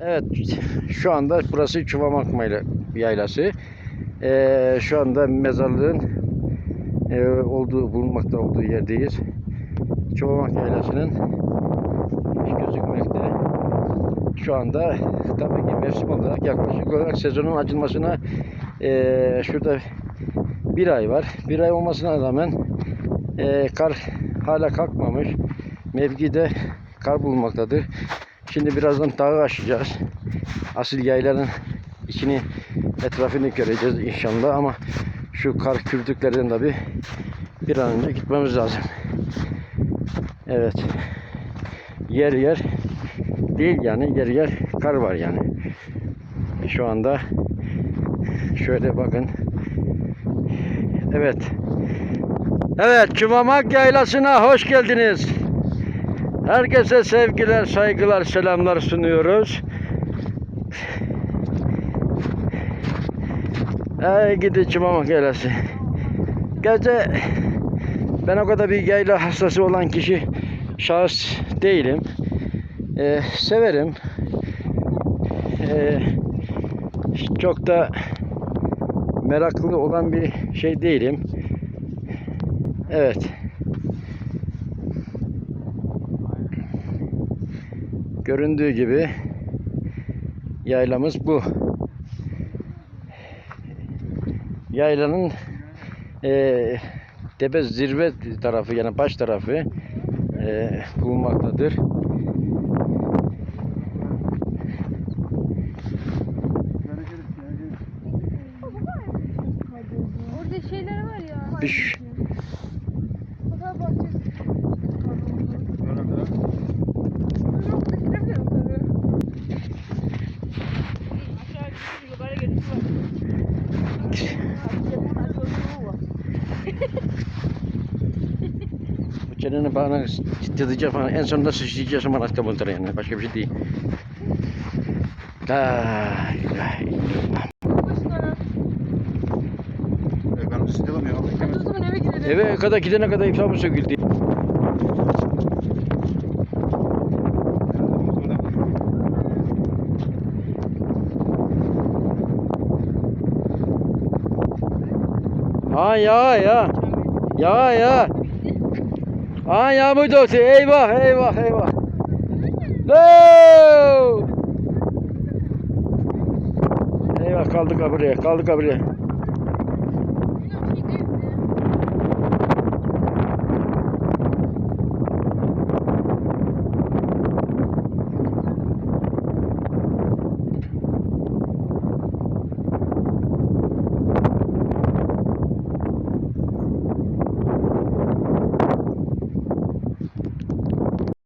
Evet, şu anda burası Çuvamak Yaylası. Ee, şu anda mezarlığın e, olduğu, bulunmakta olduğu yerdeyiz. Çuvamak Yaylası'nın gözükmekte. Şu anda tabii ki mevsim olarak yaklaşık olarak sezonun açılmasına e, şurada bir ay var. Bir ay olmasına rağmen e, kar hala kalkmamış. Mevkide kar bulunmaktadır. Şimdi birazdan dağı aşacağız. Asıl yaylanın içini etrafını göreceğiz inşallah ama şu kar kürdüklerden de bir bir an önce gitmemiz lazım. Evet. Yer yer değil yani yer yer kar var yani. Şu anda şöyle bakın. Evet. Evet, Çımamak Yaylası'na hoş geldiniz. Herkese sevgiler, saygılar, selamlar sunuyoruz. Ey gidi Çımamak Yaylası. Gece ben o kadar bir yayla hastası olan kişi şahıs değilim. Ee, severim. Ee, çok da meraklı olan bir şey değilim. Evet. Göründüğü gibi yaylamız bu. Yaylanın eee tepe zirve tarafı yani baş tarafı eee bulunmaktadır. Orada şeyler var ya. Bir çeneni bana titrecek falan. En sonunda sıçrayacağız ama nakta bunlara yani. Başka bir şey değil. La ilahe illallah. Efendim sıkılım ya. Hadi o zaman eve gidelim. Eve kadar gidene kadar iflamı söküldü. Ha ya ya. Ya ya. Ha yağmur doğdu. Eyvah eyvah eyvah. No! Eyvah kaldık ha buraya. Kaldık ha buraya.